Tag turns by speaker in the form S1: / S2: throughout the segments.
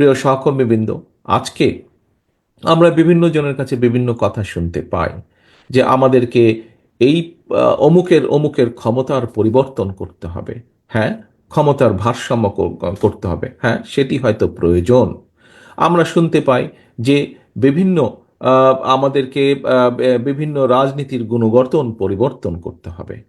S1: প্রিয় সহকর্মীবৃন্দ, আজকে আমরা বিভিন্ন জনের কাছে বিভিন্ন কথা শুনতে পাই যে আমাদেরকে এই অমুকের অমুকের ক্ষমতার পরিবর্তন করতে হবে। হ্যাঁ? ক্ষমতার ভারসাম্য করতে হবে। হ্যাঁ? সেটি হয়তো প্রয়োজন। আমরা শুনতে পাই যে বিভিন্ন আমাদেরকে বিভিন্ন রাজনীতির গুণগঠন পরিবর্তন করতে হবে।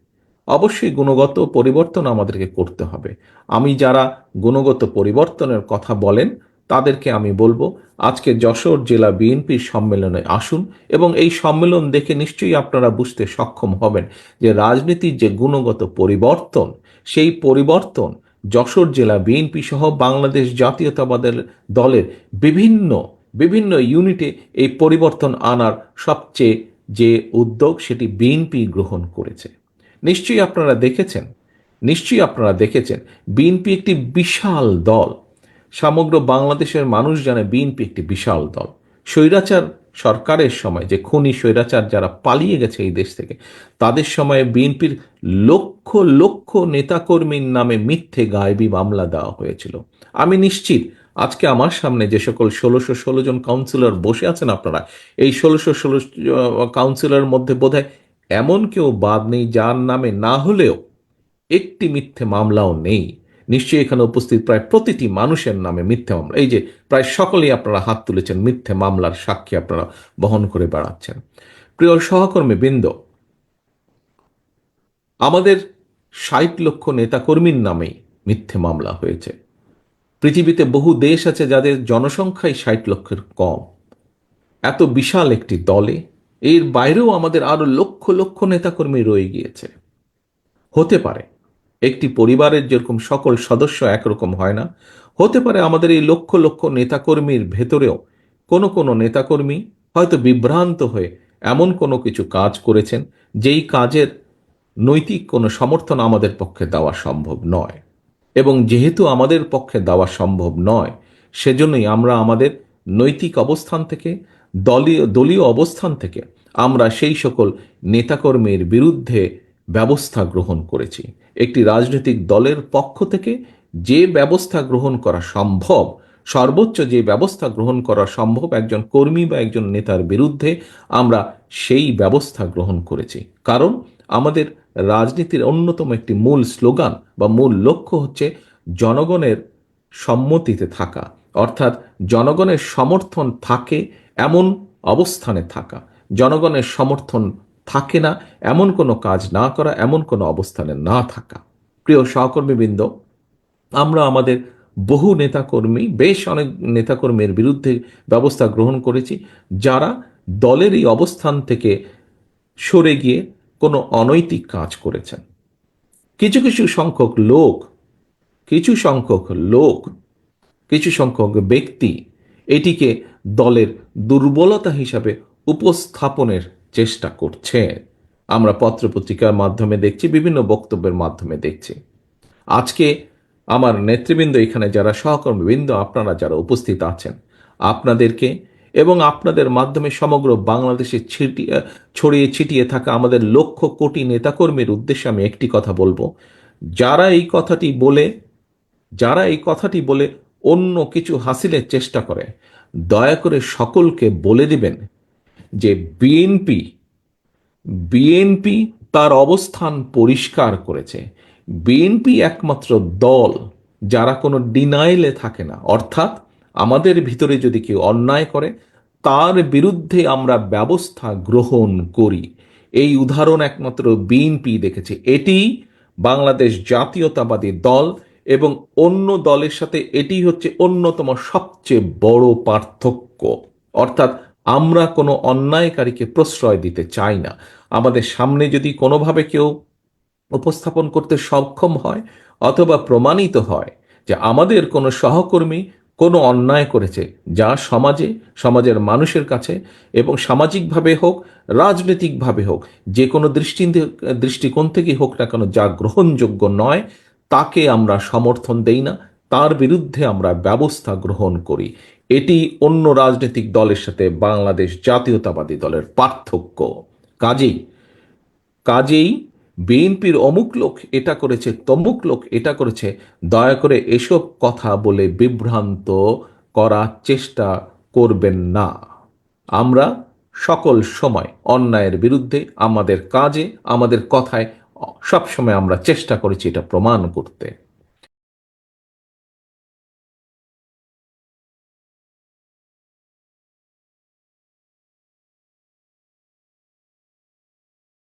S1: অবশ্যই গুণগত পরিবর্তন আমাদেরকে করতে হবে। আমি যারা গুণগত পরিবর্তনের কথা বলেন তাদেরকে আমি বলব, আজকে যশোর জেলা বিএনপির সম্মেলনে আসুন এবং এই সম্মেলন দেখে নিশ্চয়ই আপনারা বুঝতে সক্ষম হবেন যে রাজনীতির যে গুণগত পরিবর্তন, সেই পরিবর্তন যশোর জেলা বিএনপি সহ বাংলাদেশ জাতীয়তাবাদের দলের বিভিন্ন বিভিন্ন ইউনিটে এই পরিবর্তন আনার সবচেয়ে যে উদ্যোগ সেটি বিএনপি গ্রহণ করেছে। নিশ্চয়ই আপনারা দেখেছেন, নিশ্চয়ই আপনারা দেখেছেন, বিএনপি একটি বিশাল দল। সমগ্র বাংলাদেশের মানুষ জানে বিএনপি একটি বিশাল দল। স্বৈরাচার সরকারের সময় যে খুনি স্বৈরাচার যারা পালিয়ে গেছে এই দেশ থেকে, তাদের সময়ে বিএনপির লক্ষ লক্ষ নেতাকর্মীর নামে মিথ্যে গায়েবী মামলা দেওয়া হয়েছিল। আমি নিশ্চিত আজকে আমার সামনে যে সকল ষোলোশো ষোলো জন কাউন্সিলর বসে আছেন আপনারা, এই ষোলোশো ষোলো কাউন্সিলরের মধ্যে বোধহয় এমন কেউ বাদ নেই যার নামে না হলেও একটি মিথ্যে মামলাও নেই। নিশ্চয়ই এখানে উপস্থিত প্রায় প্রতিটি মানুষের নামে মিথ্যে মামলা। এই যে প্রায় সকলেই আপনারা হাত তুলেছেন, মিথ্যে মামলার সাক্ষী আপনারা বহন করে বেড়াচ্ছেন। প্রিয় সহকর্মী বৃন্দ, আমাদের ষাট লক্ষ নেতাকর্মীর নামেই মিথ্যে মামলা হয়েছে। পৃথিবীতে বহু দেশ আছে যাদের জনসংখ্যাই ষাট লক্ষের কম। এত বিশাল একটি দলে, এর বাইরেও আমাদের আরও লক্ষ লক্ষ নেতাকর্মী রয়ে গিয়েছে। হতে পারে একটি পরিবারের যেরকম সকল সদস্য একরকম হয় না, হতে পারে আমাদের এই লক্ষ লক্ষ নেতাকর্মীর ভেতরেও কোনো কোনো নেতাকর্মী হয়তো বিভ্রান্ত হয়ে এমন কোনো কিছু কাজ করেছেন, যেই কাজের নৈতিক কোনো সমর্থন আমাদের পক্ষে দেওয়া সম্ভব নয়। এবং যেহেতু আমাদের পক্ষে দেওয়া সম্ভব নয়, সেজন্যই আমরা আমাদের নৈতিক অবস্থান থেকে, দলীয় দলীয় অবস্থান থেকে আমরা সেই সকল নেতাকর্মীর বিরুদ্ধে ব্যবস্থা গ্রহণ করেছি। একটি রাজনৈতিক দলের পক্ষ থেকে যে ব্যবস্থা গ্রহণ করা সম্ভব, সর্বোচ্চ যে ব্যবস্থা গ্রহণ করা সম্ভব একজন কর্মী বা একজন নেতার বিরুদ্ধে আমরা সেই ব্যবস্থা গ্রহণ করেছি। কারণ আমাদের রাজনীতির অন্যতম একটি মূল স্লোগান বা মূল লক্ষ্য হচ্ছে জনগণের সম্মতিতে থাকা। অর্থাৎ জনগণের সমর্থন থাকে এমন অবস্থানে থাকা। জনগণের সমর্থন থাকে না, এমন কোনো কাজ না করা, এমন কোনো অবস্থানে না থাকা। প্রিয় সহকর্মীবৃন্দ, আমরা আমাদের বহু নেতাকর্মী, বেশ অনেক নেতাকর্মীর বিরুদ্ধে ব্যবস্থা গ্রহণ করেছি, যারা দলের এই অবস্থান থেকে সরে গিয়ে কোনো অনৈতিক কাজ করেছেন। কিছু কিছু সংখ্যক লোক, কিছু সংখ্যক লোক, কিছু সংখ্যক ব্যক্তি এটিকে দলের দুর্বলতা হিসাবে উপস্থাপনের চেষ্টা করছে। আমরা পত্রপত্রিকার মাধ্যমে দেখছি, বিভিন্ন বক্তব্যের মাধ্যমে দেখছি। আজকে আমার নেতৃবৃন্দ এখানে যারা, সহকর্মীবৃন্দ, আপনারা যারা উপস্থিত আছেন, আপনাদেরকে এবং আপনাদের মাধ্যমে সমগ্র বাংলাদেশে ছিটিয়ে ছড়িয়ে ছিটিয়ে থাকা আমাদের লক্ষ কোটি নেতাকর্মীর উদ্দেশ্যে আমি একটি কথা বলব। যারা এই কথাটি বলে, যারা এই কথাটি বলে অন্য কিছু হাসিলের চেষ্টা করে, দয়া করে সকলকে বলে দিবেন যে বিএনপি বিএনপি তার অবস্থান পরিষ্কার করেছে। বিএনপি একমাত্র দল যারা কোনো ডিনাইলে থাকে না। অর্থাৎ আমাদের ভিতরে যদি কেউ অন্যায় করে, তার বিরুদ্ধে আমরা ব্যবস্থা গ্রহণ করি। এই উদাহরণ একমাত্র বিএনপি দেখেছে। এটি বাংলাদেশ জাতীয়তাবাদী দল এবং অন্য দলের সাথে এটি হচ্ছে অন্যতম সবচেয়ে বড় পার্থক্য। অর্থাৎ আমরা কোনো অন্যায়কারীকে প্রশ্রয় দিতে চাই না। আমাদের সামনে যদি কোনোভাবে কেউ উপস্থাপন করতে সক্ষম হয় অথবা প্রমাণিত হয় যে আমাদের কোনো সহকর্মী কোনো অন্যায় করেছে, যা সমাজে, সমাজের মানুষের কাছে এবং সামাজিকভাবে হোক, রাজনৈতিকভাবে হোক, যে কোনো দৃষ্টি দৃষ্টিকোণ থেকেই হোক না কেন, যা গ্রহণযোগ্য নয়, তাকে আমরা সমর্থন দেই না, তার বিরুদ্ধে আমরা ব্যবস্থা গ্রহণ করি। এটি অন্য রাজনৈতিক দলের সাথে বাংলাদেশ জাতীয়তাবাদী দলের পার্থক্য। কাজেই কাজেই বিএনপির অমুক লোক এটা করেছে, তমুক লোক এটা করেছে, দয়া করে এসব কথা বলে বিভ্রান্ত করার চেষ্টা করবেন না। আমরা সকল সময় অন্যায়ের বিরুদ্ধে, আমাদের কাজে, আমাদের কথায় সবসময় আমরা চেষ্টা করেছি এটা প্রমাণ করতে।